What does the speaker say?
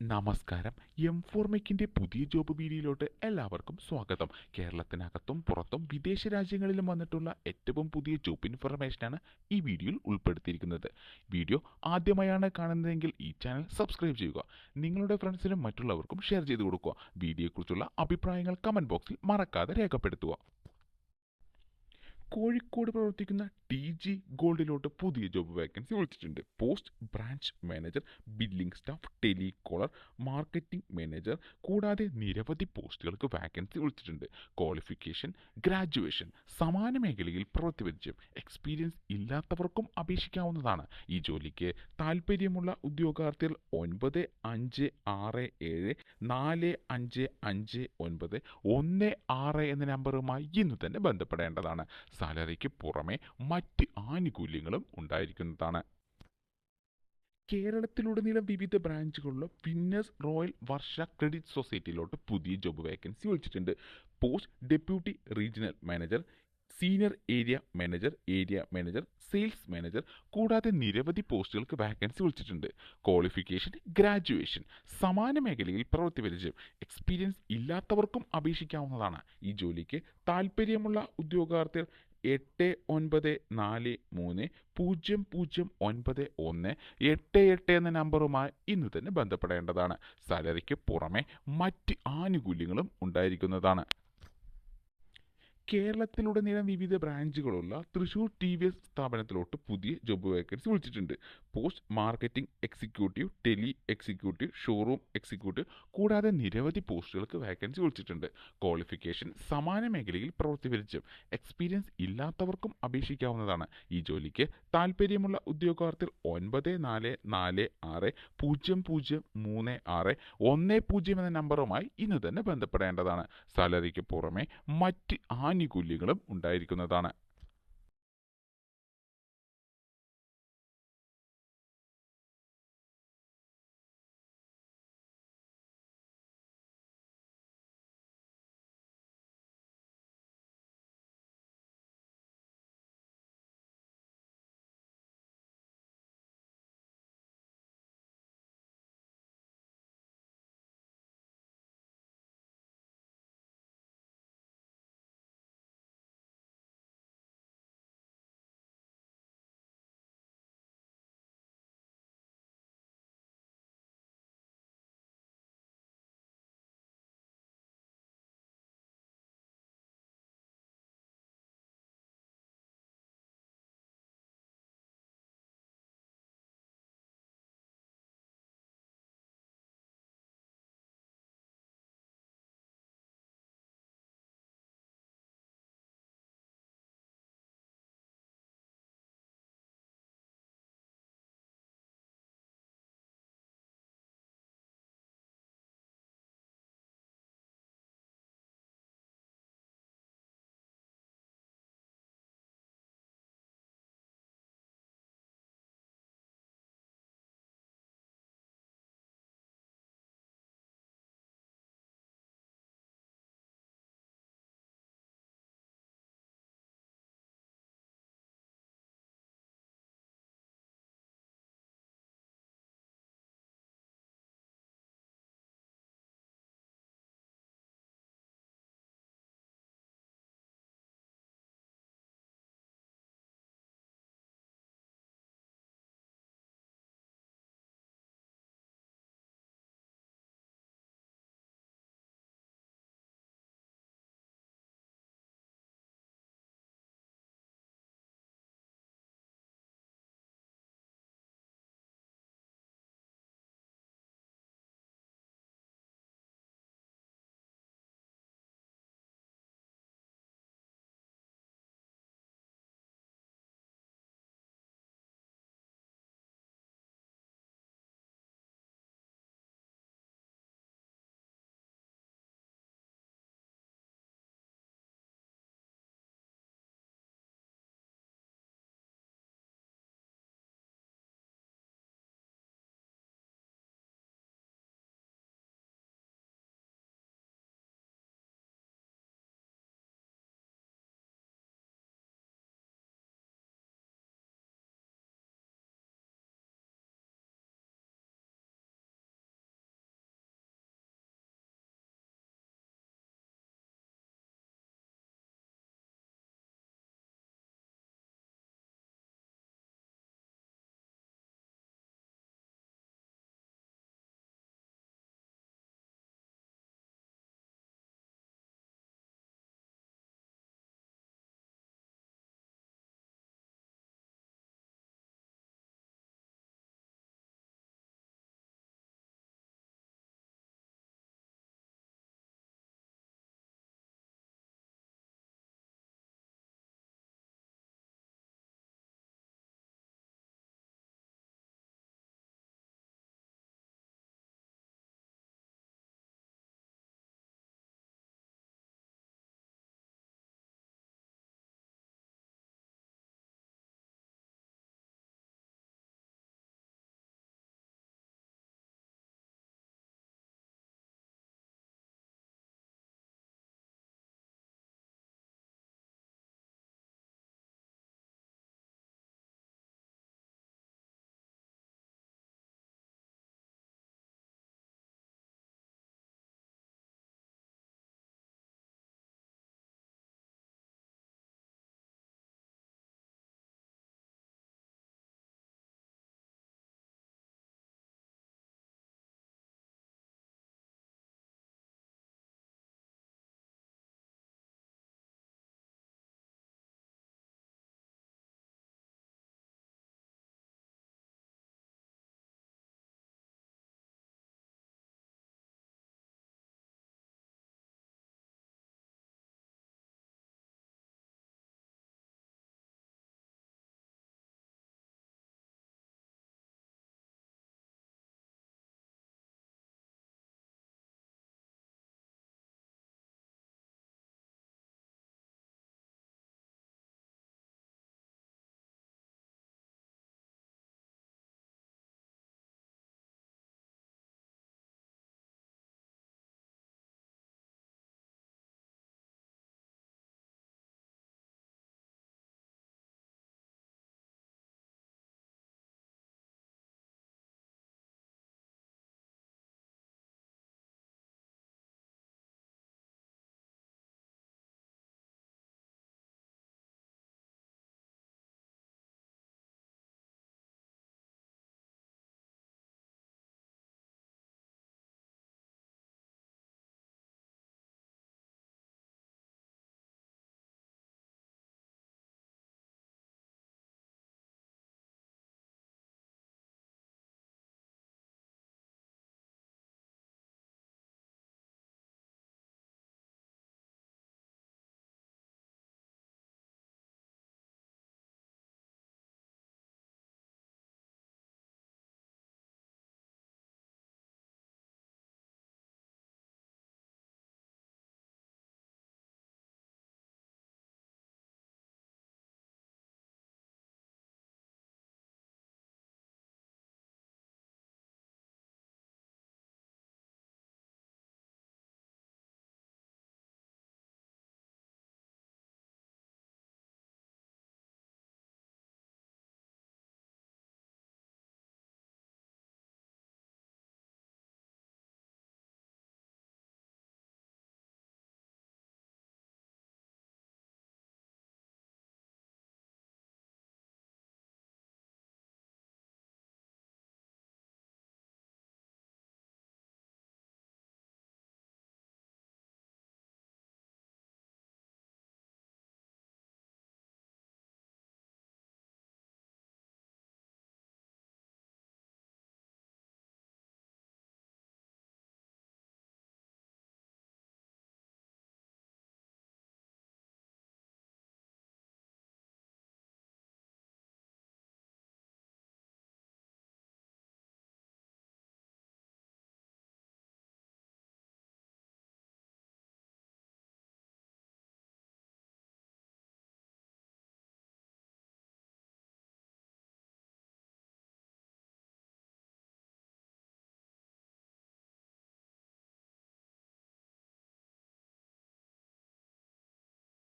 നമസ്കാരം. എം ഫോർമെക്കിന്റെ പുതിയ ജോബ് വീഡിയോയിലോട്ട് എല്ലാവർക്കും സ്വാഗതം. കേരളത്തിനകത്തും പുറത്തും വിദേശ രാജ്യങ്ങളിലും വന്നിട്ടുള്ള ഏറ്റവും പുതിയ ജോബ് ഇൻഫർമേഷനാണ് ഈ വീഡിയോയിൽ ഉൾപ്പെടുത്തിയിരിക്കുന്നത്. വീഡിയോ ആദ്യമായാണ് കാണുന്നതെങ്കിൽ ഈ ചാനൽ സബ്സ്ക്രൈബ് ചെയ്യുക. നിങ്ങളുടെ ഫ്രണ്ട്സിനും മറ്റുള്ളവർക്കും ഷെയർ ചെയ്ത് കൊടുക്കുക. വീഡിയോയെക്കുറിച്ചുള്ള അഭിപ്രായങ്ങൾ കമന്റ് ബോക്സിൽ മറക്കാതെ രേഖപ്പെടുത്തുക. കോഴിക്കോട് പ്രവർത്തിക്കുന്ന ടി ജി ഗോൾഡിലോട്ട് പുതിയ ജോബ് വേക്കൻസി വിളിച്ചിട്ടുണ്ട്. Post branch manager billing staff telecaller marketing manager കൂടാതെ നിരവധി പോസ്റ്റുകൾക്ക് വാക്കൻസി വിളിച്ചിട്ടുണ്ട്. ക്വാളിഫിക്കേഷൻ ഗ്രാജുവേഷൻ സമാന മേഖലയിൽ പ്രവൃത്തി പരിചയം എക്സ്പീരിയൻസ് ഇല്ലാത്തവർക്കും അപേക്ഷിക്കാവുന്നതാണ്. ഈ ജോലിക്ക് താല്പര്യമുള്ള ഉദ്യോഗാർത്ഥികൾ ഒൻപത് അഞ്ച് ആറ് ഏഴ് നാല് അഞ്ച് അഞ്ച് ഒൻപത് ഒന്ന് ആറ് എന്ന നമ്പറുമായി ഇന്ന് തന്നെ ബന്ധപ്പെടേണ്ടതാണ്. സാലറിക്ക് പുറമെ മറ്റ് ആനുകൂല്യങ്ങളും ഉണ്ടായിരിക്കുന്നതാണ്. കേരളത്തിലുടനീളം വിവിധ ബ്രാഞ്ചുകളുള്ള വിന്നേഴ്സ് റോയൽ വർഷ ക്രെഡിറ്റ് സൊസൈറ്റിയിലോട്ട് പുതിയ ജോബ് വേക്കൻസി വിളിച്ചിട്ടുണ്ട്. Post deputy regional manager senior area manager area manager sales manager കൂടാതെ നിരവധി പോസ്റ്റുകൾക്ക് വാക്കൻസി വിളിച്ചിട്ടുണ്ട്. ക്വാളിഫിക്കേഷൻ ഗ്രാജുവേഷൻ സമാന മേഖലയിൽ പ്രവൃത്തി പരിചയം എക്സ്പീരിയൻസ് ഇല്ലാത്തവർക്കും അപേക്ഷിക്കാവുന്നതാണ്. ഈ ജോലിക്ക് താല്പര്യമുള്ള ഉദ്യോഗാർത്ഥികൾ എട്ട് ഒൻപത് നാല് മൂന്ന് പൂജ്യം പൂജ്യം ഒൻപത് ഒന്ന് എട്ട് എട്ട് എന്ന നമ്പറുമായി ഇന്ന് തന്നെ ബന്ധപ്പെടേണ്ടതാണ്. സാലറിക്ക് പുറമെ മറ്റ് ആനുകൂല്യങ്ങളും ഉണ്ടായിരിക്കുന്നതാണ്. കേരളത്തിലുടനീളം വിവിധ ബ്രാഞ്ചുകളുള്ള തൃശൂർ ടി വി എസ് സ്ഥാപനത്തിലോട്ട് പുതിയ ജോബ് വേക്കൻസി വിളിച്ചിട്ടുണ്ട്. Post marketing executive tele executive showroom executive കൂടാതെ നിരവധി പോസ്റ്റുകൾക്ക് വേക്കൻസി വിളിച്ചിട്ടുണ്ട്. ക്വാളിഫിക്കേഷൻ സമാന മേഖലയിൽ പ്രവൃത്തി എക്സ്പീരിയൻസ് ഇല്ലാത്തവർക്കും അപേക്ഷിക്കാവുന്നതാണ്. ഈ ജോലിക്ക് താല്പര്യമുള്ള ഉദ്യോഗാർത്ഥികൾ ഒൻപത് നാല് നാല് ആറ് പൂജ്യം പൂജ്യം മൂന്ന് ആറ് ഒന്ന് പൂജ്യം എന്ന നമ്പറുമായി ഇന്ന് തന്നെ ബന്ധപ്പെടേണ്ടതാണ്. സാലറിക്ക് പുറമെ മറ്റ് ആനുകൂല്യങ്ങളും ഉണ്ടായിരിക്കുന്നതാണ്